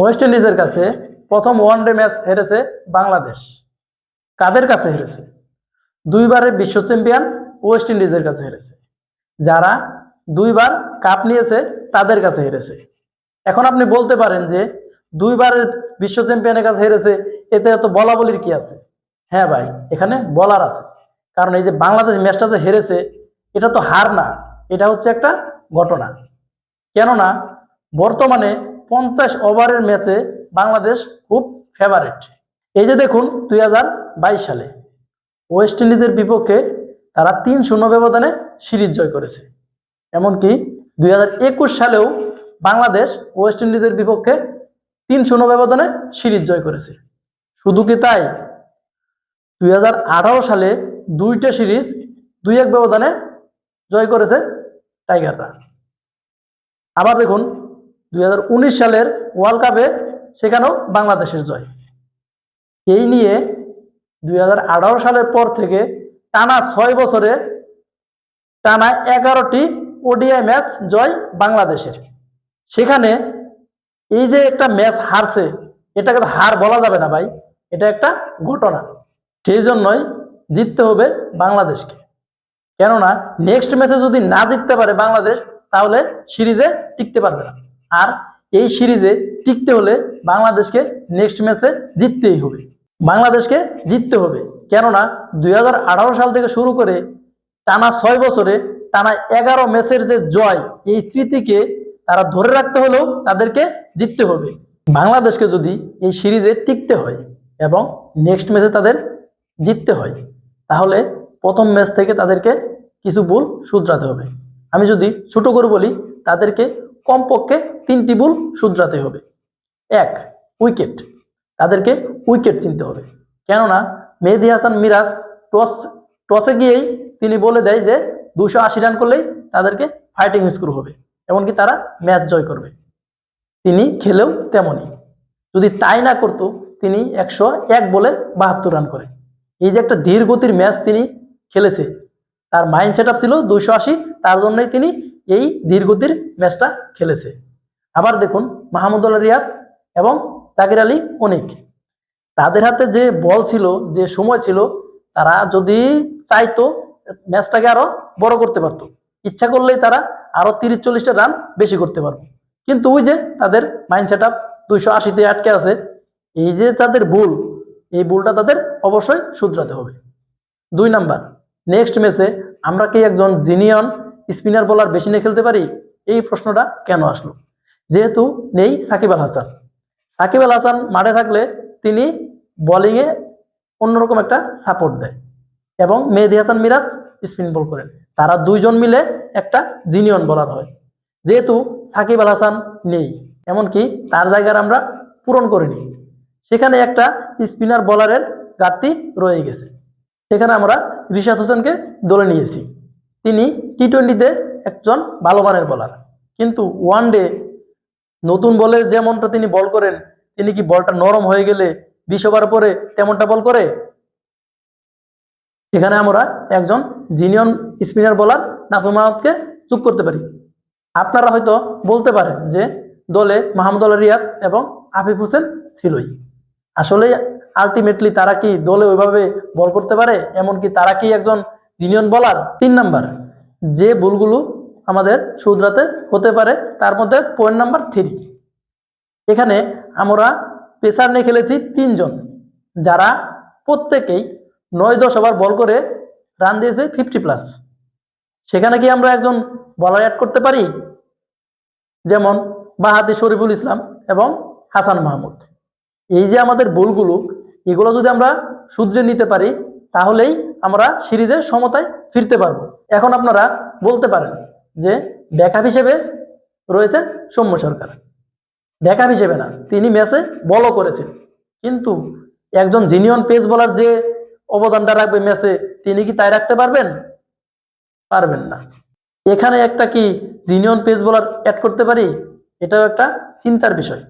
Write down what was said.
West ইন্ডিজের কাছে প্রথম ওয়ানডে ম্যাচ হেরেছে বাংলাদেশ। কাদের কাছে হেরেছে? দুইবারের বিশ্ব চ্যাম্পিয়ন ওয়েস্ট ইন্ডিজের কাছে হেরেছে। যারা দুইবার কাপ নিয়েছে, তাদের কাছে হেরেছে। এখন আপনি বলতে পারেন যে দুইবারের বিশ্ব চ্যাম্পিয়নের কাছে হেরেছে, এতে এত বলা বলির কি আছে? হ্যাঁ ভাই, এখানে বলার আছে। কারণ এই যে বাংলাদেশ ম্যাচটা যে হেরেছে, এটা তো হার না, এটা হচ্ছে একটা ঘটনা। কেননা বর্তমানে পঞ্চাশ ওভারের ম্যাচে বাংলাদেশ খুব ফেভারিট এই যে দেখুন, দুই হাজার বাইশ সালে ওয়েস্ট ইন্ডিজের বিপক্ষে তারা তিন শূন্য ব্যবধানে সিরিজ জয় করেছে। এমনকি দুই হাজার একুশ সালেও বাংলাদেশ ওয়েস্ট ইন্ডিজের বিপক্ষে তিন শূন্য ব্যবধানে সিরিজ জয় করেছে। শুধু কি তাই? দুই হাজার আঠারো সালে দুইটা সিরিজ দুই এক ব্যবধানে জয় করেছে টাইগাররা। আবার দেখুন দুই হাজার উনিশ সালের ওয়ার্ল্ড কাপে সেখানেও বাংলাদেশের জয়। এই নিয়ে দুই হাজার আঠারো সালের পর থেকে টানা ছয় বছরে টানা এগারোটি ওডিআই ম্যাচ জয় বাংলাদেশের। সেখানে এই যে একটা ম্যাচ হারছে, এটাকে হার বলা যাবে না ভাই, এটা একটা ঘটনা। সেই জন্যই জিততে হবে বাংলাদেশকে। কেননা নেক্সট ম্যাচে যদি না জিততে পারে বাংলাদেশ, তাহলে সিরিজে টিকতে পারবে না। আর এই সিরিজে টিকতে হলে বাংলাদেশকে নেক্সট ম্যাচে জিততেই হবে। বাংলাদেশকে জিততে হবে। কেননা দুই হাজার আঠারো সাল থেকে শুরু করে টানা ছয় বছরে টানা এগারো ম্যাচের যে জয়, এই স্মৃতিকে তারা ধরে রাখতে হলেও তাদেরকে জিততে হবে। বাংলাদেশকে যদি এই সিরিজে টিকতে হয় এবং নেক্সট ম্যাচে তাদের জিততে হয়, তাহলে প্রথম ম্যাচ থেকে তাদেরকে কিছু ভুল শুধরাতে হবে। আমি যদি ছোট করে বলি, তাদেরকে কমপক্ষে তিনটি ভুল শুধরাতে হবে। এক, উইকেট। তাদেরকে উইকেট চিনতে হবে। কেননা মেহেদি হাসান মিরাজ টস, টসে গিয়েই তিনি বলে দেয় যে দুশো আশি রান করলেই তাদেরকে ফাইটিং স্কোর হবে, এমনকি তারা ম্যাচ জয় করবে। তিনি খেলেও তেমনই। যদি তাই না করতো, তিনি একশো এক বলে বাহাত্তর রান করে। এই যে একটা ধীর গতির ম্যাচ তিনি খেলেছে, তার মাইন্ড সেট ছিল দুইশো আশি, তার জন্যই তিনি এই ধীরগতির ম্যাচটা খেলেছে। আবার দেখুন, মাহমুদুল্লাহ রিয়াদ এবং জাকির আলী অনিক। তাদের হাতে যে বল ছিল, যে সময় ছিল, তারা যদি চাইতো, ম্যাচটাকে আরও বড় করতে পারতো। ইচ্ছা করলেই তারা আরও তিরিশ চল্লিশটা রান বেশি করতে পারবে। কিন্তু ওই যে তাদের মাইন্ড সেট আপ দুইশো আশিতে আটকে আছে, এই যে তাদের ভুল, এই ভুলটা তাদের অবশ্যই শুধরাতে হবে। দুই নাম্বার, নেক্সট ম্যাচে আমরা কি একজন জিনিয়ন স্পিনার, বলার বেশি নিয়ে খেলতে পারি? এই প্রশ্নটা কেন আসলো? যেহেতু নেই সাকিব আল হাসান। সাকিব আল হাসান মাঠে থাকলে তিনি বোলিংয়ে অন্যরকম একটা সাপোর্ট দেয় এবং মেহেদি হাসান মিরাজ স্পিন বল করেন। তারা দুইজন মিলে একটা জিনিয়ন বলার হয়। যেহেতু সাকিব আল হাসান নেই, এমনকি তার জায়গার আমরা পূরণ করিনি। সেখানে একটা স্পিনার বলারের ঘাটতি রয়ে গেছে। সেখানে আমরা রিশাদ হোসেনকে দলে নিয়েছি। তিনি টি টোয়েন্টিতে একজন ভালো মানের বলার কিন্তু ওয়ান ডে নতুন বলে যেমনটা তিনি বল করেন, তিনি কি বলটা নরম হয়ে গেলে বিশ ওভার পরে তেমনটা বল করে? সেখানে আমরা একজন জিনিয়ন স্পিনার বলার নাফুল মাহমুদকে চুপ করতে পারি। আপনারা হয়তো বলতে পারেন যে দলে মাহমুদুল্লাহ রিয়াদ এবং আফিফ হোসেন ছিলই। আসলে আলটিমেটলি তারা কি দলে ওইভাবে বল করতে পারে? এমনকি তারা কি একজন জিনিয়ন বলার তিন নাম্বার যে ভুলগুলো আমাদের শুধরাতে হতে পারে, তার মধ্যে পয়েন্ট নাম্বার থ্রি এখানে আমরা পেসার নিয়ে খেলেছি তিনজন যারা প্রত্যেকেই নয় দশ ওভার বল করে রান দিয়েছে ফিফটি প্লাস সেখানে কি আমরা একজন বলার অ্যাড করতে পারি? যেমন বাহাদি শরীফুল ইসলাম এবং হাসান মাহমুদ। এই যে আমাদের ভুলগুলো এগুলো যদি আমরা শুধরে নিতে পারি, তাহলেই আমরা সিরিজে সমতায় ফিরতে পারব। এখন আপনারা বলতে পারেন যে ব্যাকআপ হিসেবে রয়েছেন সৌম্য সরকার। ব্যাকআপ হিসেবে না, তিনি ম্যাচে বলও করেছেন। কিন্তু একজন জিনিয়ন পেস বলার যে অবদানটা রাখবে ম্যাচে, তিনি কি তাই রাখতে পারবেন? পারবেন না। এখানে একটা কি জিনিয়ন পেস বলার অ্যাড করতে পারি? এটাও একটা চিন্তার বিষয়।